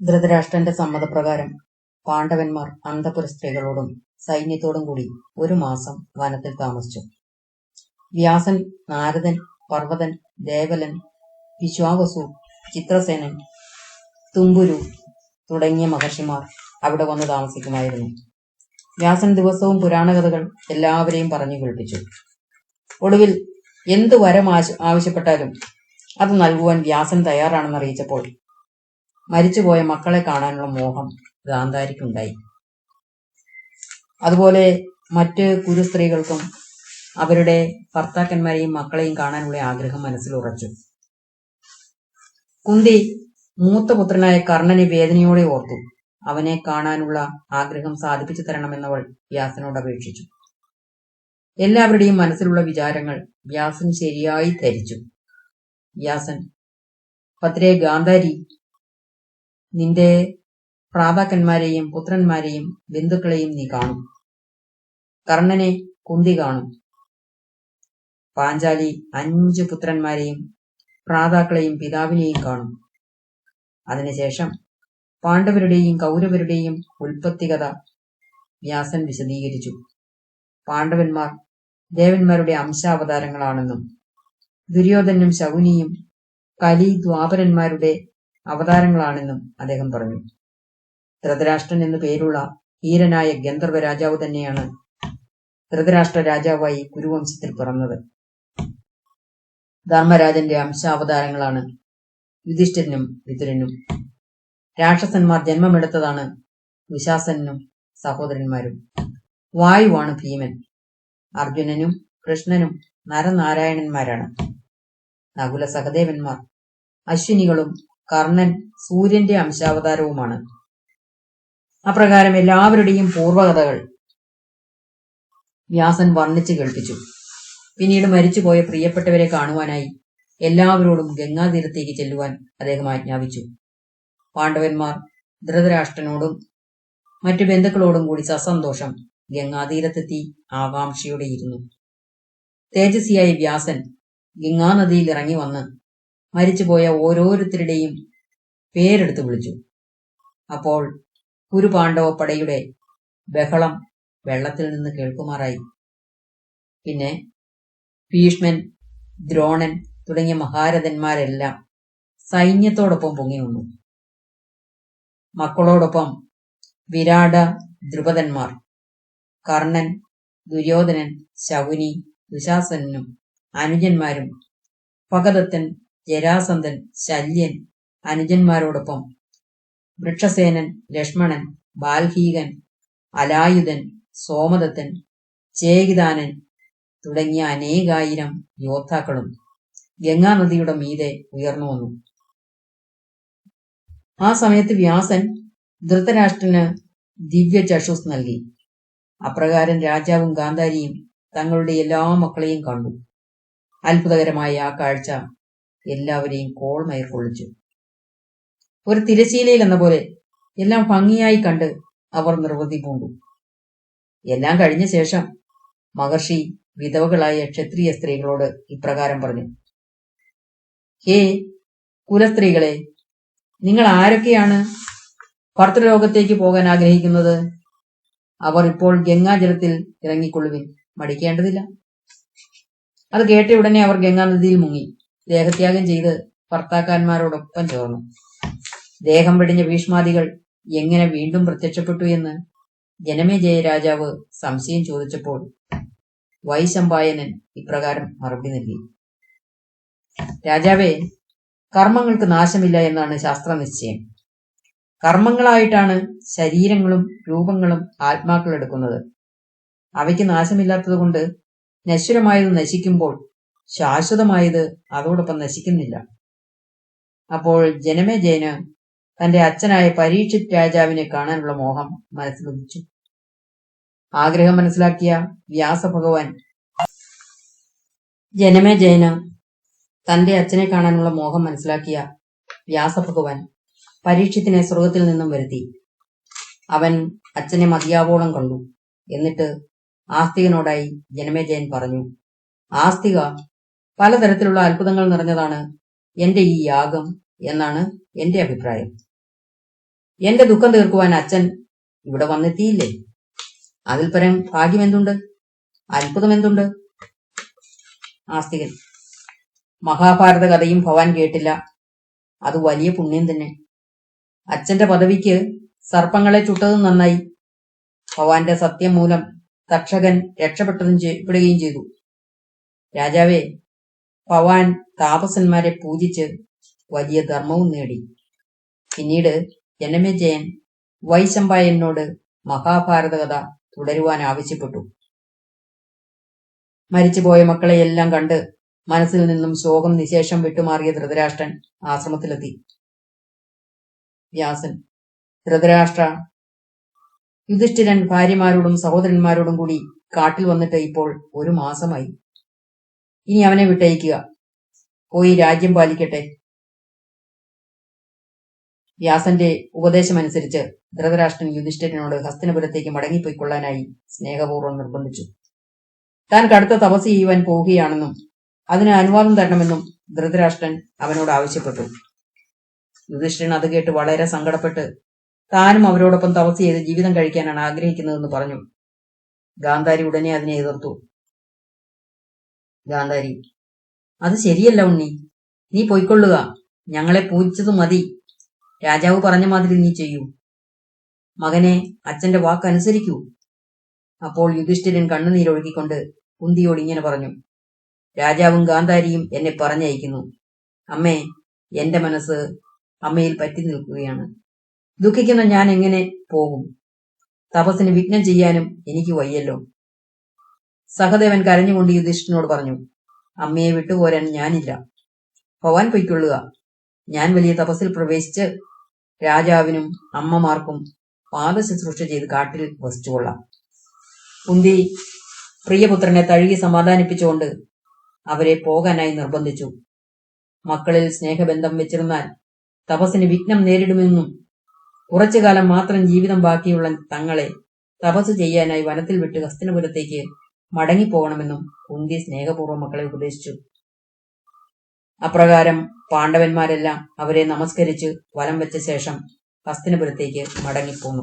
ധൃതരാഷ്ട്രന്റെ സമ്മതപ്രകാരം പാണ്ഡവന്മാർ അന്തപുര സ്ത്രീകളോടും സൈന്യത്തോടും കൂടി ഒരു മാസം വനത്തിൽ താമസിച്ചു. വ്യാസൻ നാരദൻ പർവതൻ ദേവലൻ വിശ്വാവസു ചിത്രസേനൻ തുമ്പുരു തുടങ്ങിയ മഹർഷിമാർ അവിടെ വന്ന് താമസിക്കുമായിരുന്നു. വ്യാസൻ ദിവസവും പുരാണകഥകൾ എല്ലാവരെയും പറഞ്ഞു കേൾപ്പിച്ചു. ഒടുവിൽ എന്തു വരം ആവശ്യപ്പെട്ടാലും അത് നൽകുവാൻ വ്യാസൻ തയ്യാറാണെന്ന് അറിയിച്ചപ്പോൾ മരിച്ചുപോയ മക്കളെ കാണാനുള്ള മോഹം ഗാന്ധാരിക്കുണ്ടായി. അതുപോലെ മറ്റ് കുരുസ്ത്രീകൾക്കും അവരുടെ ഭർത്താക്കന്മാരെയും മക്കളെയും കാണാനുള്ള ആഗ്രഹം മനസ്സിൽ ഉറച്ചു കുന്തി മൂത്ത പുത്രനായ കർണനെ വേദനയോടെ ഓർത്തു. അവനെ കാണാനുള്ള ആഗ്രഹം സാധിപ്പിച്ചു തരണമെന്നവൾ വ്യാസനോട് അപേക്ഷിച്ചു. എല്ലാവരുടെയും മനസ്സിലുള്ള വിചാരങ്ങൾ വ്യാസൻ ശരിയായി ധരിച്ചു. വ്യാസൻ പത്രേ ഗാന്ധാരി നിന്റെ ഭ്രാതാക്കന്മാരെയും പുത്രന്മാരെയും ബന്ധുക്കളെയും നീ കാണും. കർണനെ കുന്തി കാണും. പാഞ്ചാലി അഞ്ചു പുത്രന്മാരെയും ഭ്രാതാക്കളെയും പിതാവിനെയും കാണും. അതിനുശേഷം പാണ്ഡവരുടെയും കൗരവരുടെയും ഉൽപ്പത്തികഥ വ്യാസൻ വിശദീകരിച്ചു. പാണ്ഡവന്മാർ ദേവന്മാരുടെ അംശാവതാരങ്ങളാണെന്നും ദുര്യോധനും ശകുനിയും കലി ദ്വാപരന്മാരുടെ അവതാരങ്ങളാണെന്നും അദ്ദേഹം പറഞ്ഞു. ധൃതരാഷ്ട്രൻ എന്നു പേരുള്ള ധീരനായ ഗന്ധർവ രാജാവ് തന്നെയാണ് ധൃതരാഷ്ട്ര രാജാവായി കുരുവംശത്തിൽ പിറന്നത്. ധർമ്മരാജന്റെ അംശാവതാരങ്ങളാണ് യുധിഷ്ഠിരനും വിതുരനും. രാക്ഷസന്മാർ ജന്മമെടുത്തതാണ് ദുശാസനും സഹോദരന്മാരും. വായുവാണ് ഭീമൻ. അർജുനനും കൃഷ്ണനും നരനാരായണന്മാരാണ്. നകുല സഹദേവന്മാർ അശ്വിനികളും കർണൻ സൂര്യന്റെ അംശാവതാരവുമാണ്. അപ്രകാരം എല്ലാവരുടെയും പൂർവകഥകൾ വ്യാസൻ വർണിച്ചു കേൾപ്പിച്ചു. പിന്നീട് മരിച്ചുപോയ പ്രിയപ്പെട്ടവരെ കാണുവാനായി എല്ലാവരോടും ഗംഗാതീരത്തേക്ക് ചെല്ലുവാൻ അദ്ദേഹം ആജ്ഞാപിച്ചു. പാണ്ഡവന്മാർ ധൃതരാഷ്ട്രനോടും മറ്റു ബന്ധുക്കളോടും കൂടി സസന്തോഷം ഗംഗാതീരത്തെത്തി ആകാംക്ഷയോടെ ഇരുന്നു തേജസ്വിയായ വ്യാസൻ ഗംഗാനദിയിൽ ഇറങ്ങി വന്ന് മരിച്ചുപോയ ഓരോരുത്തരുടെയും പേരെടുത്ത് വിളിച്ചു. അപ്പോൾ കുരുപാണ്ഡവ പടയുടെ ബഹളം വെള്ളത്തിൽ നിന്ന് കേൾക്കുമാറായി. പിന്നെ ഭീഷ്മൻ ദ്രോണൻ തുടങ്ങിയ മഹാരഥന്മാരെല്ലാം സൈന്യത്തോടൊപ്പം പൊങ്ങി വന്നു മക്കളോടൊപ്പം വിരാട ദ്രുപദന്മാർ കർണൻ ദുര്യോധനൻ ശകുനി ദുശാസനും അനുജന്മാരും പകദത്തൻ ജരാസന്ധൻ ശല്യൻ അനുജന്മാരോടൊപ്പം. വൃക്ഷസേനൻ ലക്ഷ്മണൻ ബാൽഹീകൻ അലായുധൻ സോമദത്തൻ ചേകിതാനൻ തുടങ്ങിയ അനേകായിരം യോദ്ധാക്കളും ഗംഗാനദിയുടെ മീതെ ഉയർന്നു വന്നു. ആ സമയത്ത് വ്യാസൻ ധൃതരാഷ്ട്രന് ദിവ്യ ചഷുസ് നൽകി. അപ്രകാരം രാജാവും ഗാന്ധാരിയും തങ്ങളുടെ എല്ലാ മക്കളെയും കണ്ടു. അത്ഭുതകരമായ ആ കാഴ്ച എല്ലാവരെയും കോൾമയർ കൊള്ളിച്ചു ഒരു തിരശീലയിൽ എന്ന പോലെ എല്ലാം ഭംഗിയായി കണ്ട് അവർ നിർവൃതി പൂണ്ടു. എല്ലാം കഴിഞ്ഞ ശേഷം മഹർഷി വിധവകളായ ക്ഷത്രിയ സ്ത്രീകളോട് ഇപ്രകാരം പറഞ്ഞു. ഹേ കുലസ്ത്രീകളെ നിങ്ങൾ ആരൊക്കെയാണ് ഭർത്തൃലോകത്തേക്ക് പോകാൻ ആഗ്രഹിക്കുന്നത്? അവർ ഇപ്പോൾ ഗംഗാജലത്തിൽ ഇറങ്ങിക്കൊള്ളുവിൻ. മടിക്കേണ്ടതില്ല. അത് കേട്ട ഉടനെ അവർ ഗംഗാനദിയിൽ മുങ്ങി. ദേഹത്യാഗം ചെയ്ത് ഭർത്താക്കന്മാരോടൊപ്പം ചേർന്നു. ദേഹം വെടിഞ്ഞ ഭീഷ്മാദികൾ എങ്ങനെ വീണ്ടും പ്രത്യക്ഷപ്പെട്ടു എന്ന് ജനമേജയ രാജാവ് സംശയം ചോദിച്ചപ്പോൾ വൈശമ്പായനൻ ഇപ്രകാരം മറുപടി നൽകി. രാജാവേ കർമ്മങ്ങൾക്ക് നാശമില്ല എന്നാണ് ശാസ്ത്രനിശ്ചയം. കർമ്മങ്ങളായിട്ടാണ് ശരീരങ്ങളും രൂപങ്ങളും ആത്മാക്കൾ എടുക്കുന്നത്. അവയ്ക്ക് നാശമില്ലാത്തതുകൊണ്ട് നശ്വരമായത് നശിക്കുമ്പോൾ ശാശ്വതമായത് അതോടൊപ്പം നശിക്കുന്നില്ല. അപ്പോൾ ജനമേജയന് തന്റെ അച്ഛനായ പരീക്ഷിത് രാജാവിനെ കാണാനുള്ള മോഹം മനസ്സിലുദിച്ചു ആഗ്രഹം മനസ്സിലാക്കിയ വ്യാസഭഗവാൻ ജനമേജയന് തന്റെ അച്ഛനെ കാണാനുള്ള മോഹം മനസ്സിലാക്കിയ വ്യാസഭഗവാൻ പരീക്ഷത്തിനെ സ്വർഗത്തിൽ നിന്നും വരുത്തി. അവൻ അച്ഛനെ മതിയാവോളം കണ്ടു. എന്നിട്ട് ആസ്തികനോടായി ജനമേജയൻ പറഞ്ഞു ആസ്തിക പലതരത്തിലുള്ള അത്ഭുതങ്ങൾ നിറഞ്ഞതാണ് എന്റെ ഈ യാഗം എന്നാണ് എന്റെ അഭിപ്രായം. എന്റെ ദുഃഖം തീർക്കുവാൻ അച്ഛൻ ഇവിടെ വന്നെത്തിയില്ലേ? അതിൽ പരം ഭാഗ്യം എന്തുണ്ട്? അത്ഭുതം എന്തുണ്ട്? ആസ്തികൻ മഹാഭാരത കഥയും ഭവാൻ കേട്ടില്ല. അത് വലിയ പുണ്യം തന്നെ. അച്ഛന്റെ പദവിക്ക് സർപ്പങ്ങളെ ചുട്ടതും നന്നായി. ഭവാന്റെ സത്യം മൂലം തക്ഷകൻ രക്ഷപ്പെട്ടതും ചെയ്യപ്പെടുകയും ചെയ്തു. രാജാവേ ഭവാൻ താപസന്മാരെ പൂജിച്ച് വലിയ ധർമ്മവും നേടി. പിന്നീട് ജനമേജയൻ വൈശമ്പായനോട് മഹാഭാരത കഥ തുടരുവാൻ ആവശ്യപ്പെട്ടു. മരിച്ചുപോയ മക്കളെയെല്ലാം കണ്ട് മനസ്സിൽ നിന്നും ശോകം നിശേഷം വിട്ടുമാറിയ ധൃതരാഷ്ട്രൻ ആശ്രമത്തിലെത്തി. വ്യാസൻ ധൃതരാഷ്ട്ര യുധിഷ്ഠിരൻ ഭാര്യമാരോടും സഹോദരന്മാരോടും കൂടി കാട്ടിൽ വന്നിട്ട് ഇപ്പോൾ ഒരു മാസമായി. ഇനി അവനെ വിട്ടയക്കുക. പോയി രാജ്യം പാലിക്കട്ടെ. വ്യാസന്റെ ഉപദേശമനുസരിച്ച് ധൃതരാഷ്ട്രൻ യുധിഷ്ഠിരനോട് ഹസ്തിനപുരത്തേക്ക് മടങ്ങിപ്പോയിക്കൊള്ളാനായി സ്നേഹപൂർവം നിർബന്ധിച്ചു. താൻ കടുത്ത തപസ് ചെയ്യുവാൻ പോവുകയാണെന്നും അതിന് അനുവാദം തരണമെന്നും ധൃതരാഷ്ട്രൻ അവനോട് ആവശ്യപ്പെട്ടു. യുധിഷ്ഠിരൻ അത് കേട്ട് വളരെ സങ്കടപ്പെട്ട് താനും അവരോടൊപ്പം തപസ് ചെയ്ത് ജീവിതം കഴിക്കാനാണ് ആഗ്രഹിക്കുന്നതെന്ന് പറഞ്ഞു. ഗാന്ധാരി ഉടനെ അതിനെ എതിർത്തു. ഗാന്ധാരി അത് ശരിയല്ല ഉണ്ണി. നീ പോയിക്കൊള്ളുക. ഞങ്ങളെ പൂജിച്ചത് മതി. രാജാവ് പറഞ്ഞ മാതിരി നീ ചെയ്യൂ. മകനെ അച്ഛന്റെ വാക്ക് അനുസരിക്കൂ. അപ്പോൾ യുധിഷ്ഠിരൻ കണ്ണുനീരൊഴുകിക്കൊണ്ട് കുന്തിയോട് ഇങ്ങനെ പറഞ്ഞു. രാജാവും ഗാന്ധാരിയും എന്നെ പറഞ്ഞയക്കുന്നു. അമ്മേ എന്റെ മനസ്സ് അമ്മയിൽ പറ്റി നിൽക്കുകയാണ്. ദുഃഖിക്കുന്ന ഞാൻ എങ്ങനെ പോകും? തപസ്സിന് വിഘ്നം ചെയ്യാനും എനിക്ക് വയ്യല്ലോ. സഹദേവൻ കരഞ്ഞുകൊണ്ട് യുധിഷ്ഠിനോട് പറഞ്ഞു അമ്മയെ വിട്ടുപോരാൻ ഞാനില്ല. ഭവാൻ പൊയ്ക്കൊള്ളുക. ഞാൻ വലിയ തപസ്സിൽ പ്രവേശിച്ച് രാജാവിനും അമ്മമാർക്കും പാദശുശ്രൂഷ ചെയ്ത് കാട്ടിൽ വസിച്ചുകൊള്ളാം. കുന്തി പ്രിയപുത്രനെ തഴുകി സമാധാനിപ്പിച്ചുകൊണ്ട് അവരെ പോകാനായി നിർബന്ധിച്ചു. മക്കളിൽ സ്നേഹബന്ധം വെച്ചിരുന്നാൽ തപസ്സിന് വിഘ്നം നേരിടുമെന്നും കുറച്ചു കാലം മാത്രം ജീവിതം ബാക്കിയുള്ള തങ്ങളെ തപസ് ചെയ്യാനായി വനത്തിൽ വിട്ട് ഹസ്തിനപുരത്തേക്ക് മടങ്ങിപ്പോകണമെന്നും കുന്തി സ്നേഹപൂർവം മക്കളെ ഉപദേശിച്ചു. അപ്രകാരം പാണ്ഡവന്മാരെല്ലാം അവരെ നമസ്കരിച്ച് വലം വെച്ച ശേഷം ഹസ്തിനപുരത്തേക്ക് മടങ്ങിപ്പോന്നു.